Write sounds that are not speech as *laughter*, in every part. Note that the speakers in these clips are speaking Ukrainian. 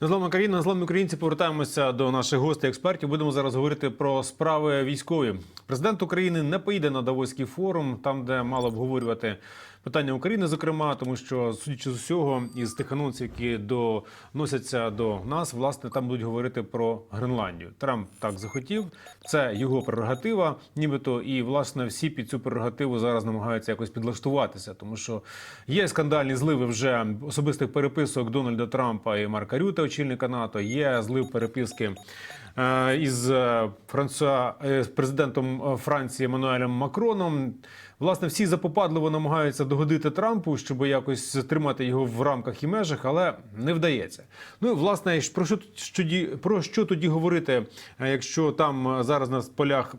Незламна країна, незламні українці. Повертаємося до наших гостей експертів. Будемо зараз говорити про справи військові. Президент України не поїде на Давоський форум, там де мало обговорювати питання України, зокрема, тому що судячи з усього, із тих анонсів, які доносяться до нас, власне, там будуть говорити про Гренландію. Трамп так захотів. Це його прерогатива, нібито, і власне всі під цю прерогативу зараз намагаються якось підлаштуватися, тому що є скандальні зливи вже особистих переписок Дональда Трампа і Марка Рюта, очільника НАТО. Є злив переписки із е, Франсуа е, президентом е, Франції Еммануелем Макроном. Власне, всі запопадливо намагаються догодити Трампу, щоб якось тримати його в рамках і межах, але не вдається. Ну і власне, про що тоді про що тоді говорити, е, якщо там е, зараз на полях е,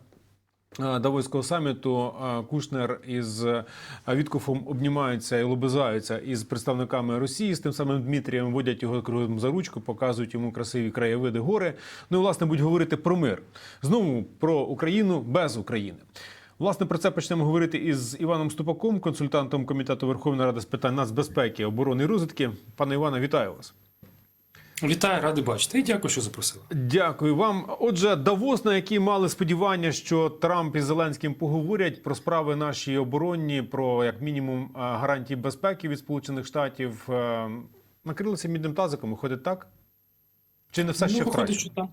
Давоського саміту е, Кушнер із е, Віткофом обнімаються і лобизаються із представниками Росії, з тим самим Дмитрієм водять його кругом за ручку, показують йому красиві краєвиди гори. Ну і власне будуть говорити про мир. Знову про Україну без України. Власне, про це почнемо говорити із Іваном Ступаком, консультантом комітету Верховної Ради з питань нацбезпеки, оборони і розвідки. Пане Іване, вітаю вас. Вітаю, радий бачити і дякую, що запросили. Дякую вам. Отже, Давос, на який мали сподівання, що Трамп і Зеленським поговорять про справи наші оборонні, про як мінімум е, гарантії безпеки від Сполучених Штатів, е, накрилися мідним тазиком. Виходить так? Чи не все ще виходить, краще? що так.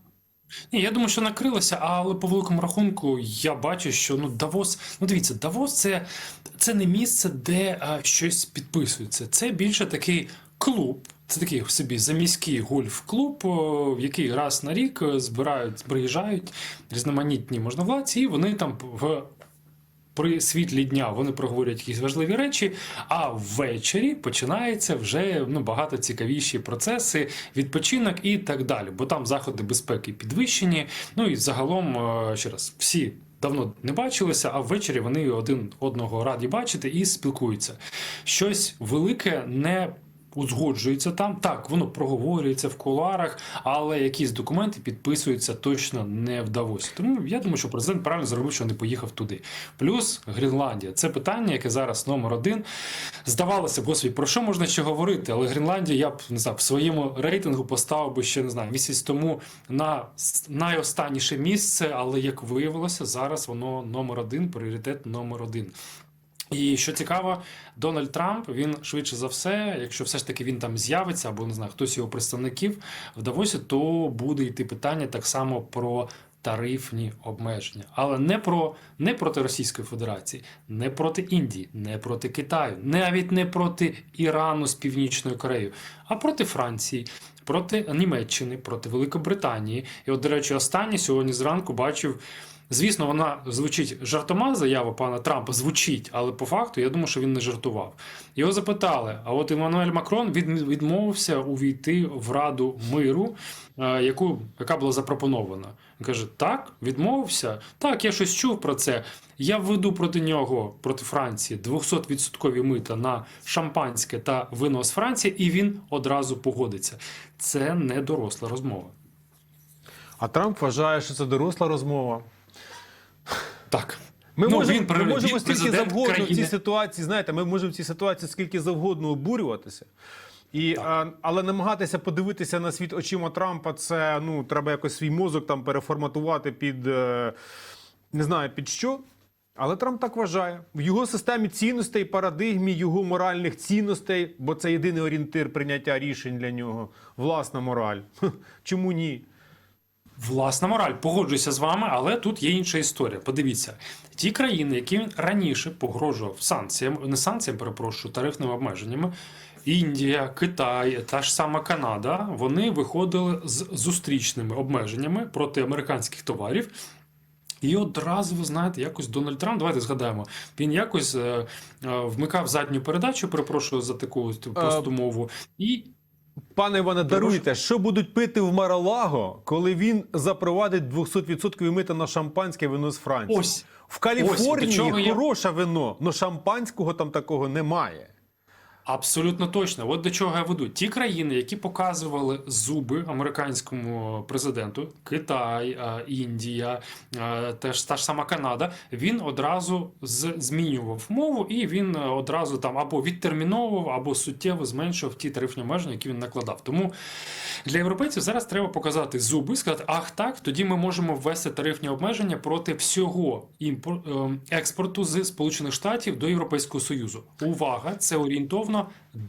Ні, я думаю, що накрилося, але по великому рахунку я бачу, що ну Давос, ну дивіться, Давос це, це не місце, де а, щось підписується. Це більше такий клуб. Це такий собі заміський гольф-клуб, в який раз на рік е, збирають, приїжджають різноманітні можновладці, і вони там в при світлі дня вони проговорять якісь важливі речі, а ввечері починається вже ну, багато цікавіші процеси, відпочинок і так далі. Бо там заходи безпеки підвищені. Ну і загалом, е, ще раз, всі. Давно не бачилися, а ввечері вони один одного раді бачити і спілкуються. Щось велике не узгоджується там. Так, воно проговорюється в кулуарах, але якісь документи підписуються точно не вдалося. Тому я думаю, що президент правильно зробив, що не поїхав туди. Плюс Гренландія це питання, яке зараз номер один. Здавалося б, господи, про що можна ще говорити? Але Гренландія я б не знаю, в своєму рейтингу поставив би ще не знаю місяць тому на найостанніше місце, але як виявилося, зараз воно номер один, пріоритет номер один. І що цікаво, Дональд Трамп він швидше за все, якщо все ж таки він там з'явиться, або не знаю, хтось його представників в Давосі, то буде йти питання так само про тарифні обмеження, але не про не проти Російської Федерації, не проти Індії, не проти Китаю, навіть не проти Ірану з Північною Кореєю, а проти Франції. Проти Німеччини, проти Великобританії. І от, до речі, останнє сьогодні зранку бачив Звісно, вона звучить жартома, заява пана Трампа звучить, але по факту я думаю, що він не жартував. Його запитали: а от Еммануель Макрон відмовився увійти в Раду миру, е, яку, яка була запропонована. Він каже: Так, відмовився. Так, я щось чув про це. Я введу проти нього, проти Франції, 200% мита на шампанське та вино з Франції, і він одразу погодиться. Це не доросла розмова. А Трамп вважає, що це доросла розмова. Так. Ми Ну, можемо, він ми можемо президент завгодно в цій ситуації, знаєте, ми можемо в цій ситуації скільки завгодно обурюватися. І, а, але намагатися подивитися на світ очима Трампа, це ну треба якось свій мозок там переформатувати під е, не знаю під що. Але Трамп так вважає. В його системі цінностей, парадигмі його моральних цінностей, бо це єдиний орієнтир прийняття рішень для нього. Власна мораль. *laughs* Чому ні? Власна мораль, погоджуюся з вами, але тут є інша історія. Подивіться, ті країни, які він раніше погрожував санкціям, не санкціям, перепрошую, тарифними обмеженнями. Індія, Китай, та ж сама Канада, вони виходили з зустрічними обмеженнями проти американських товарів. І одразу, ви знаєте, якось Дональд Трамп, давайте згадаємо, він якось е, е, вмикав задню передачу, перепрошую за таку просту мову, і Пане Іване, даруйте, що будуть пити в Маралаго, коли він запровадить 200% мита на шампанське вино з Франції? Ось. В Каліфорнії Ось, хороше я- хороше вино, але шампанського там такого немає. Абсолютно точно. От до чого я веду. Ті країни, які показували зуби американському президенту, Китай, е, Індія, е, теж та ж сама Канада, він одразу змінював мову і він одразу там або відтерміновував, або суттєво зменшував ті тарифні обмеження, які він накладав. Тому для європейців зараз треба показати зуби, сказати, ах так, тоді ми можемо ввести тарифні обмеження проти всього імпор- ем, експорту з Сполучених Штатів до Європейського Союзу. Увага, це орієнтовно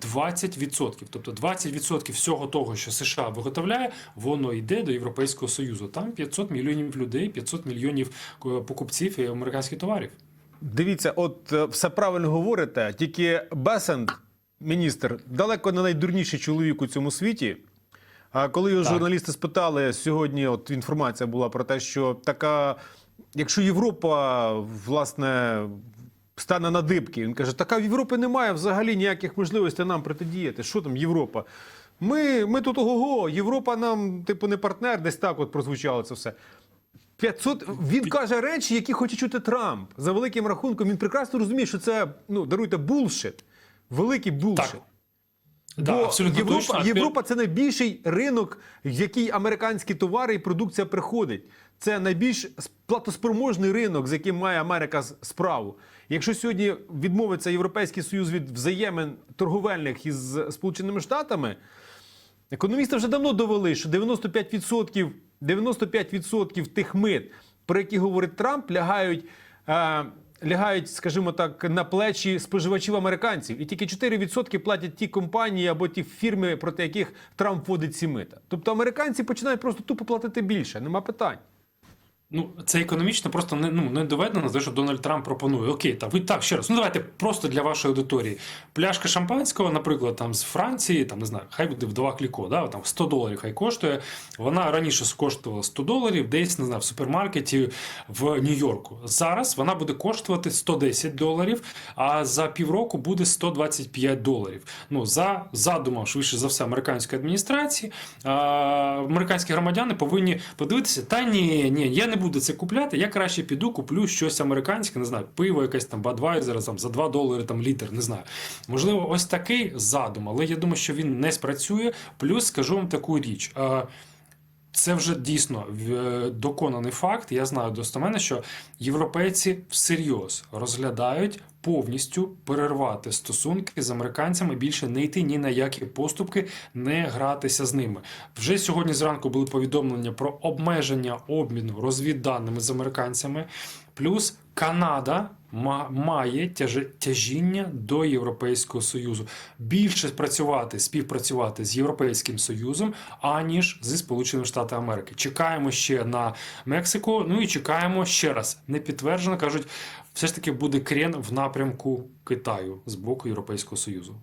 20%. Тобто 20% всього того, що США виготовляє, воно йде до Європейського Союзу. Там 500 мільйонів людей, 500 мільйонів е, покупців і американських товарів. Дивіться, от е, все правильно говорите, тільки Бесенд, міністр, далеко не найдурніший чоловік у цьому світі. А коли його Так. журналісти спитали сьогодні, от інформація була про те, що така, якщо Європа власне стане на дибки, він каже: така в Європі немає взагалі ніяких можливостей нам протидіяти. Що там Європа? Ми, ми тут ого-го, Європа нам, типу, не партнер, десь так от прозвучало це все. 500... Він каже речі, які хоче чути Трамп. За великим рахунком, він прекрасно розуміє, що це, ну, даруйте, булшит. Великий булшит. Так. Да, абсолютно Європа, точно. Європа це найбільший ринок, в який американські товари і продукція приходить. Це найбільш платоспроможний ринок, з яким має Америка справу. Якщо сьогодні відмовиться Європейський Союз від взаємин торговельних із Сполученими Штатами, економісти вже давно довели, що 95%, 95% тих мит, про які говорить Трамп, лягають. Е, Лягають, скажімо так, на плечі споживачів американців, і тільки 4% платять ті компанії або ті фірми, проти яких Трамп вводить ці мита. Тобто американці починають просто тупо платити більше, нема питань. Ну, це економічно просто не, ну, не доведено, що Дональд Трамп пропонує. Окей, так, ви так, ще раз. Ну давайте просто для вашої аудиторії. Пляшка шампанського, наприклад, там з Франції, там не знаю, хай буде вдова кліко, да, там 100 доларів хай коштує. Вона раніше коштувала 100 доларів, десь не знаю, в супермаркеті в Нью-Йорку. Зараз вона буде коштувати 110 доларів, а за півроку буде 125 доларів. Ну, за задумом, швидше за все, американської адміністрації, а, американські громадяни повинні подивитися, та ні, ні, я не буду це купляти. Я краще піду, куплю щось американське, не знаю, пиво, якесь там Budweiser, там за 2 долари там літр, не знаю. Можливо, ось такий задум, але я думаю, що він не спрацює. Плюс скажу вам таку річ. Це вже дійсно е, доконаний факт. Я знаю достоменно, що європейці всерйоз розглядають повністю перервати стосунки з американцями, більше не йти ні на які поступки, не гратися з ними. Вже сьогодні зранку були повідомлення про обмеження обміну розвідданими з американцями. Плюс Канада має тяжіння до Європейського Союзу. Більше працювати, співпрацювати з Європейським Союзом, аніж зі Сполученими Штатами Америки. Чекаємо ще на Мексику. Ну і чекаємо ще раз. Не підтверджено, кажуть, все ж таки буде крен в напрямку Китаю з боку Європейського Союзу.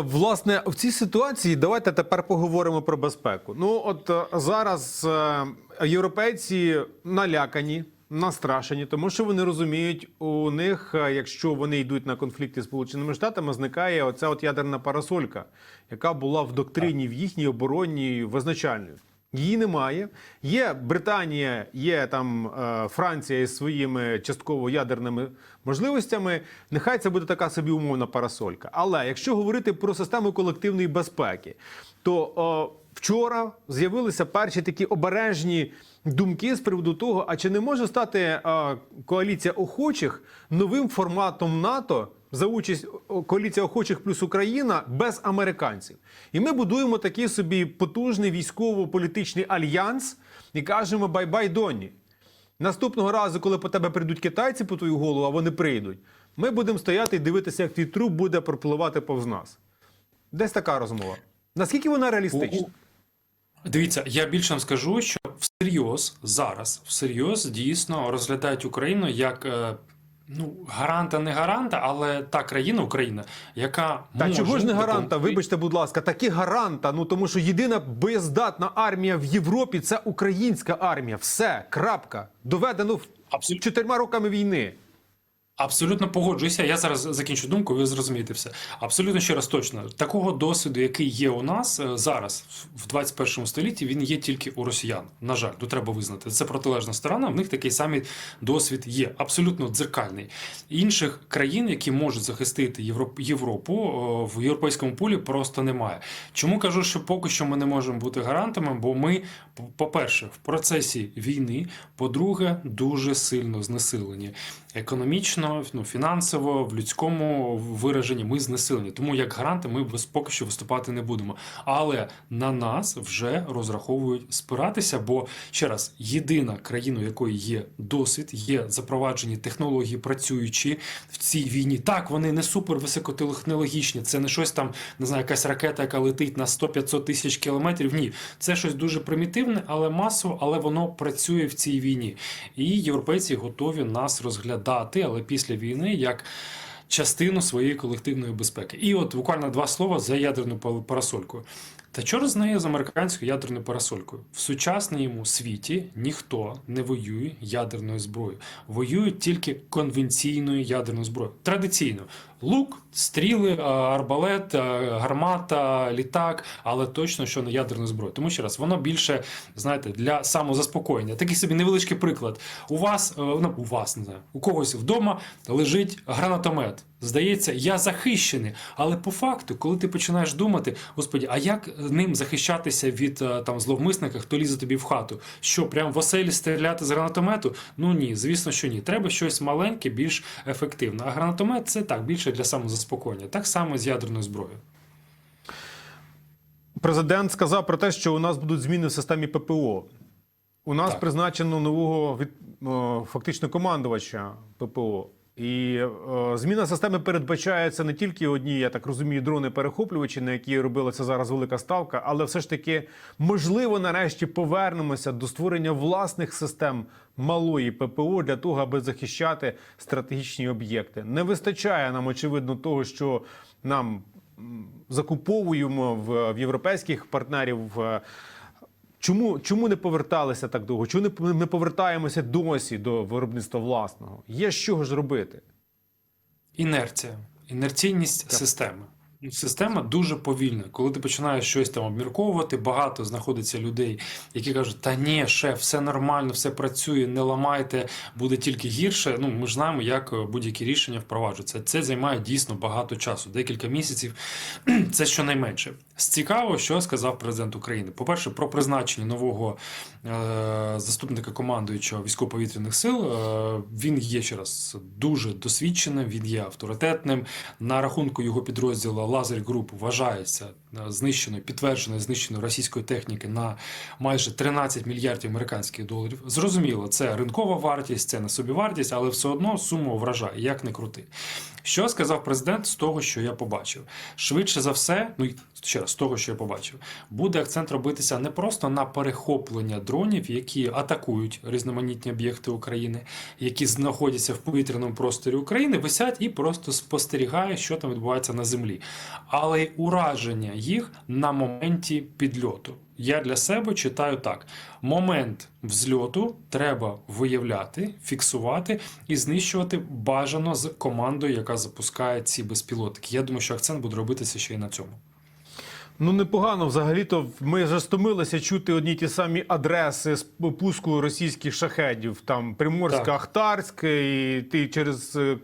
Власне, в цій ситуації давайте тепер поговоримо про безпеку. Ну, от зараз е, європейці налякані, настрашені, тому що вони розуміють, у них, е, якщо вони йдуть на конфлікти з Сполученими Штатами, зникає оця от ядерна парасолька, яка була в доктрині в їхній оборонній визначальною. Її немає. Є Британія, є там е, Франція із своїми частково ядерними можливостями. Нехай це буде така собі умовна парасолька. Але якщо говорити про систему колективної безпеки, то е, вчора з'явилися перші такі обережні думки з приводу того, а чи не може стати е, коаліція охочих новим форматом НАТО за участь коаліція охочих плюс Україна без американців. І ми будуємо такий собі потужний військово-політичний альянс і кажемо бай-бай Доні. Наступного разу, коли по тебе прийдуть китайці по твою голову, а вони прийдуть, ми будемо стояти і дивитися, як твій труп буде пропливати повз нас. Десь така розмова. Наскільки вона реалістична? Дивіться, я більше вам скажу, що всерйоз зараз всерйоз дійсно розглядають Україну як. е, Ну, гаранта не гаранта, але та країна Україна, яка Та може чого ж не гаранта? Вибачте, будь ласка, такі гаранта. Ну тому що єдина боєздатна армія в Європі це українська армія. Все, крапка. Доведено в- Абсолютно. чотирма роками війни. Абсолютно погоджуюся. Я зараз закінчу думку, ви зрозумієте все. Абсолютно ще раз точно. Такого досвіду, який є у нас е, зараз, в 21 столітті, він є тільки у росіян. На жаль, тут треба визнати. Це протилежна сторона. В них такий самий досвід є. Абсолютно дзеркальний. Інших країн, які можуть захистити Європ- Європу е, в європейському полі, просто немає. Чому кажу, що поки що ми не можемо бути гарантами? Бо ми, по-перше, в процесі війни, по-друге, дуже сильно знесилені. Економічно, ну, фінансово, в людському вираженні ми знесилені. Тому як гаранти ми поки що виступати не будемо. Але на нас вже розраховують спиратися. Бо ще раз, єдина країна, якої є досвід, є запроваджені технології, працюючі в цій війні. Так, вони не супер високотехнологічні. Це не щось там, не знаю, якась ракета, яка летить на 100-500 тисяч кілометрів. Ні, це щось дуже примітивне, але масово, але воно працює в цій війні. І європейці готові нас розглядати, але після війни як. Частину своєї колективної безпеки. І от буквально два слова за ядерну парасолькою. Та чор з нею з американською ядерною парасолькою? В сучасному світі ніхто не воює ядерною зброєю. Воюють тільки конвенційною ядерною зброєю. Традиційно лук, стріли, арбалет, гармата, літак, але точно що не ядерна зброя. Тому ще раз, воно більше, знаєте, для самозаспокоєння. Такий собі невеличкий приклад. У вас, е, ну, у вас не знаю, у когось вдома лежить гранатомет. Здається, я захищений. Але по факту, коли ти починаєш думати, господі, а як ним захищатися від е, там зловмисника, хто лізе тобі в хату? Що, прям в оселі стріляти з гранатомету? Ну ні, звісно, що ні. Треба щось маленьке, більш ефективне. А гранатомет це так, більше для самозаспокоєння. Так само з ядерною зброєю. Президент сказав про те, що у нас будуть зміни в системі ППО. У нас Так. призначено нового від, фактично командувача ППО. І е, зміна системи передбачається не тільки одні, я так розумію, дрони-перехоплювачі, на які робилася зараз велика ставка, але все ж таки, можливо, нарешті повернемося до створення власних систем малої ППО для того, аби захищати стратегічні об'єкти. Не вистачає нам, очевидно, того, що нам закуповуємо в, в європейських партнерів. в Чому, чому не поверталися так довго? Чому не, не повертаємося досі до виробництва власного? Є з чого ж робити? Інерція, інерційність системи. Система дуже повільна. Коли ти починаєш щось там обмірковувати, багато знаходиться людей, які кажуть: та ні, шеф, все нормально, все працює, не ламайте, буде тільки гірше. Ну, ми ж знаємо, як е, будь-які рішення впроваджуються. Це займає дійсно багато часу, декілька місяців. *clears throat* Це щонайменше. Цікаво, що сказав президент України. По-перше, про призначення нового е, заступника командуючого військово-повітряних сил. Е, він є ще раз дуже досвідченим, він є авторитетним. На рахунку його підрозділу Лазер Груп вважається е, знищеною, підтвердженою знищеною російської техніки на майже 13 мільярдів американських доларів. Зрозуміло, це ринкова вартість, це не собівартість, але все одно сума вражає, як не крути. Що сказав президент з того, що я побачив? Швидше за все, ну ще раз, з того, що я побачив, буде акцент робитися не просто на перехоплення дронів, які атакують різноманітні об'єкти України, які знаходяться в повітряному просторі України, висять і просто спостерігають, що там відбувається на землі, але й ураження їх на моменті підльоту. Я для себе читаю так: момент взльоту треба виявляти, фіксувати і знищувати бажано з командою, яка запускає ці безпілотники. Я думаю, що акцент буде робитися ще й на цьому. Ну непогано. Взагалі-то ми вже стомилися чути одні ті самі адреси з пуску російських шахедів. Там Приморська, Так. Ахтарська і ти через, е,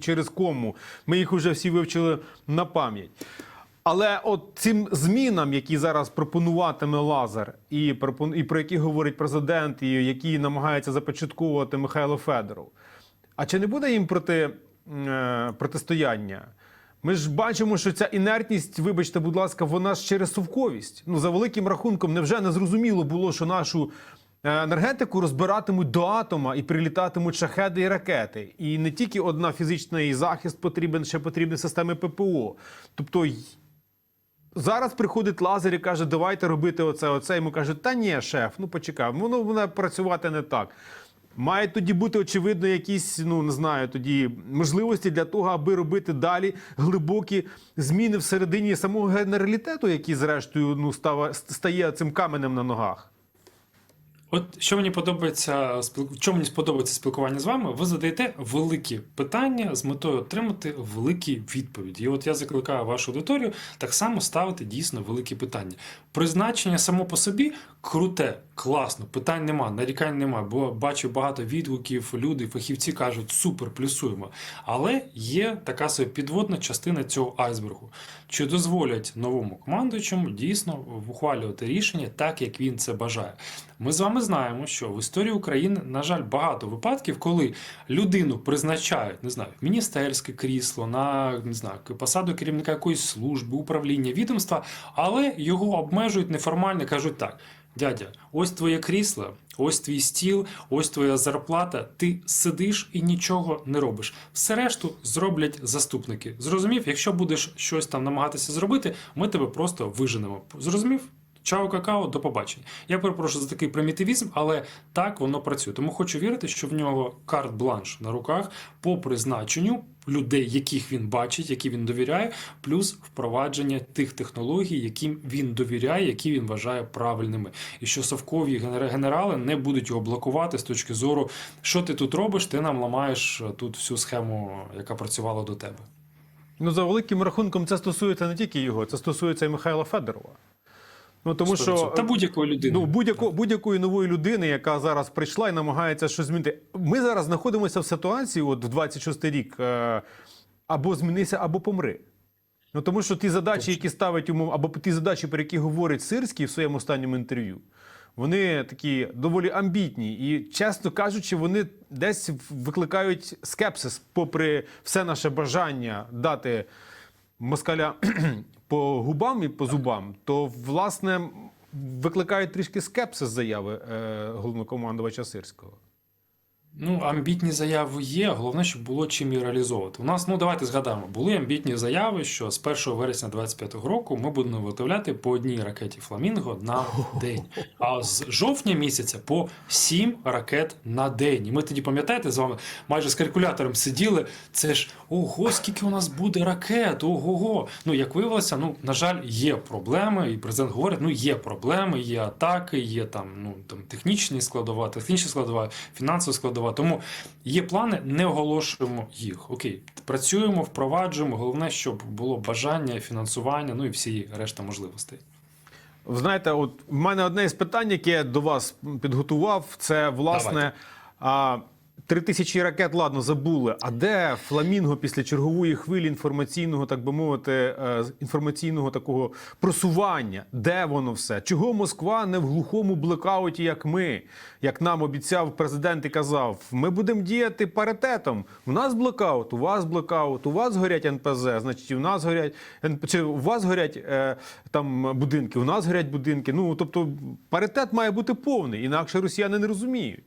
через кому. Ми їх вже всі вивчили на пам'ять. Але от цим змінам, які зараз пропонуватиме Лазар, і, і про які говорить президент, і які намагається започатковувати Михайло Федоров. А чи не буде їм проти, е, протистояння? Ми ж бачимо, що ця інертність, вибачте, будь ласка, вона ж через совковість. Ну, за великим рахунком, невже не зрозуміло було, що нашу е, енергетику розбиратимуть до атома і прилітатимуть шахеди і ракети. І не тільки одна фізична захист потрібен, ще потрібні системи ППО. Тобто зараз приходить лазер і каже, давайте робити оце, оце. Йому кажуть, та ні, шеф, ну почекай, воно буде працювати не так. Має тоді бути очевидно якісь, ну не знаю, тоді можливості для того, аби робити далі глибокі зміни всередині самого генералітету, який, зрештою, ну става стає цим каменем на ногах. От що мені подобається, чому мені сподобається спілкування з вами, ви задаєте великі питання з метою отримати великі відповіді. І от я закликаю вашу аудиторію так само ставити дійсно великі питання. Призначення само по собі круте, класно, питань нема, нарікань нема. Бо бачу багато відгуків, люди, фахівці кажуть, супер, плюсуємо. Але є така собі підводна частина цього айсбергу. Чи дозволять новому командуючому дійсно ухвалювати рішення так, як він це бажає? Ми з вами знаємо, що в історії України, на жаль, багато випадків, коли людину призначають, не знаю, міністерське крісло, на не знаю, посаду керівника якоїсь служби, управління, відомства, але його обмежують неформально, кажуть так. Дядя, ось твоє крісло, ось твій стіл, ось твоя зарплата. Ти сидиш і нічого не робиш. Все решту зроблять заступники. Зрозумів, якщо будеш щось там намагатися зробити, ми тебе просто виженемо. Зрозумів? Чао, какао, до побачення. Я перепрошую за такий примітивізм, але так воно працює. Тому хочу вірити, що в нього карт-бланш на руках по призначенню людей, яких він бачить, які він довіряє, плюс впровадження тих технологій, яким він довіряє, які він вважає правильними. І що совкові генер- генерали не будуть його блокувати з точки зору, що ти тут робиш, ти нам ламаєш тут всю схему, яка працювала до тебе. Ну, за великим рахунком, це стосується не тільки його, це стосується і Михайла Федорова. Ну тому що та будь-якої людини. Ну, будь-яко, будь-якої нової людини, яка зараз прийшла і намагається щось змінити. Ми зараз знаходимося в ситуації, от в 26 рік, е, або змінися, або помри. Ну тому що ті задачі, які ставить йому, або ті задачі, про які говорить Сирський в своєму останньому інтерв'ю, вони такі доволі амбітні. І, чесно кажучи, вони десь викликають скепсис, попри все наше бажання дати москаля по губам і по зубам, то власне викликають трішки скепсис заяви е, головнокомандувача Сирського. Ну, амбітні заяви є. Головне, щоб було чим її реалізовувати. У нас, ну давайте згадаємо, були амбітні заяви, що з 1 вересня 2025 року ми будемо виготовляти по одній ракеті Фламінго на день. А з жовтня місяця по 7 ракет на день. І ми тоді пам'ятаєте з вами майже з калькулятором сиділи. Це ж ого, скільки у нас буде ракет, ого. Ну як виявилося, ну на жаль, є проблеми, і президент говорить: ну є проблеми, є атаки, є там ну там технічні складова, технічна складова, фінансова складова. Тому є плани, не оголошуємо їх. Окей, працюємо, впроваджуємо. Головне, щоб було бажання, фінансування, ну і всі решта можливостей. Ви знаєте, от в мене одне із питань, яке я до вас підготував, це власне. Давайте. Три тисячі ракет, ладно, забули. А де фламінго після чергової хвилі інформаційного, так би мовити, е, інформаційного такого просування? Де воно все? Чого Москва не в глухому блекауті, як ми, як нам обіцяв президент і казав, ми будемо діяти паритетом. У нас блокаут, у вас блокаут, у вас горять НПЗ, значить, у нас горять чи у вас горять е, там будинки, у нас горять будинки. Ну тобто паритет має бути повний, інакше росіяни не розуміють.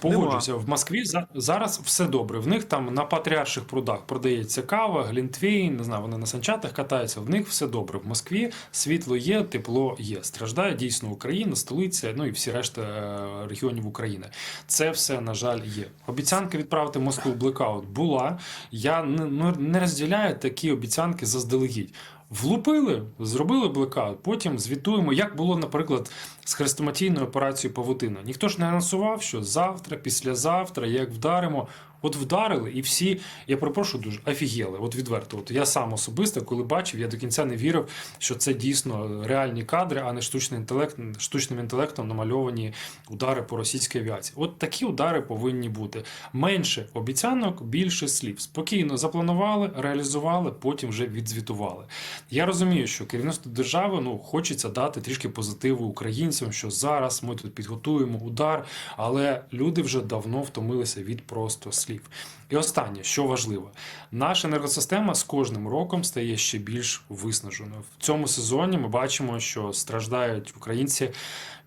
Погоджуся, в Москві за- зараз все добре. В них там на патріарших прудах продається кава, глінтвейн, не знаю, вони на санчатах катаються. В них все добре. В Москві світло є, тепло є. Страждає дійсно Україна, столиця, ну і всі решта е, регіонів України. Це все, на жаль, є. Обіцянка відправити Москву в блекаут була. Я не, ну, не розділяю такі обіцянки заздалегідь. Влупили, зробили блекаут, потім звітуємо, як було, наприклад, з хрестоматійною операцією Павутина. Ніхто ж не анонсував, що завтра, післязавтра, як вдаримо. От вдарили, і всі, я перепрошую дуже, офігіли. От відверто. От я сам особисто, коли бачив, я до кінця не вірив, що це дійсно реальні кадри, а не штучний інтелект, штучним інтелектом намальовані удари по російській авіації. От такі удари повинні бути. Менше обіцянок, більше слів. Спокійно запланували, реалізували, потім вже відзвітували. Я розумію, що керівництво держави ну хочеться дати трішки позитиву українцям, що зараз ми тут підготуємо удар, але люди вже давно втомилися від просто слів. І останнє, що важливо, наша енергосистема з кожним роком стає ще більш виснаженою. В цьому сезоні ми бачимо, що страждають українці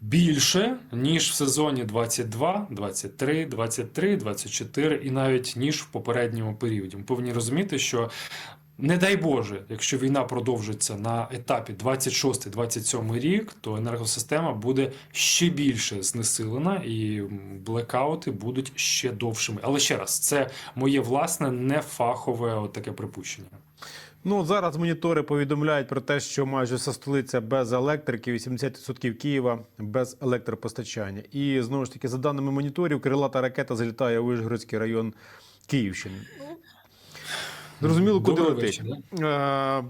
більше ніж в сезоні 22, 23, 23, 24 і навіть ніж в попередньому періоді. Ми повинні розуміти, що не дай Боже, якщо війна продовжиться на етапі 26-27 рік, то енергосистема буде ще більше знесилена і блекаути будуть ще довшими. Але ще раз, це моє власне нефахове от таке припущення. Ну зараз монітори повідомляють про те, що майже вся столиця без електрики, 80% Києва без електропостачання. І знову ж таки, за даними моніторів, крилата ракета залітає у Вишгородський район Київщини. Зрозуміло, куди Добрий летить. Е,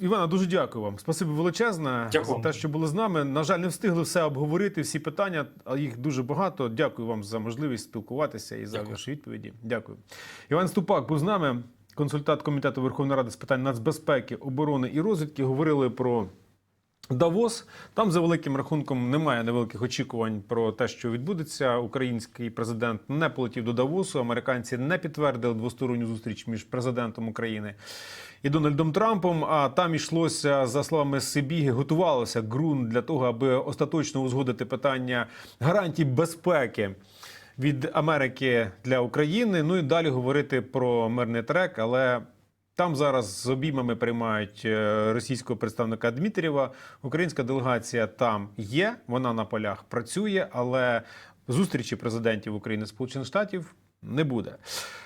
Івана, дуже дякую вам. Спасибі величезне Дякую за те, що були з нами. На жаль, не встигли все обговорити, всі питання, а їх дуже багато. Дякую вам за можливість спілкуватися і за ваші відповіді. Дякую. Іван Ступак був з нами, консультант комітету Верховної Ради з питань нацбезпеки, оборони і розвідки. Говорили про. Давос там за великим рахунком немає невеликих очікувань про те, що відбудеться. Український президент не полетів до Давосу. Американці не підтвердили двосторонню зустріч між президентом України і Дональдом Трампом. А там йшлося за словами Сибіги, готувалося ґрунт для того, аби остаточно узгодити питання гарантій безпеки від Америки для України. Ну і далі говорити про мирний трек, але. Там зараз з обіймами приймають е, російського представника Дмитрієва. Українська делегація там є, вона на полях працює, але зустрічі президентів України Сполучених Штатів не буде.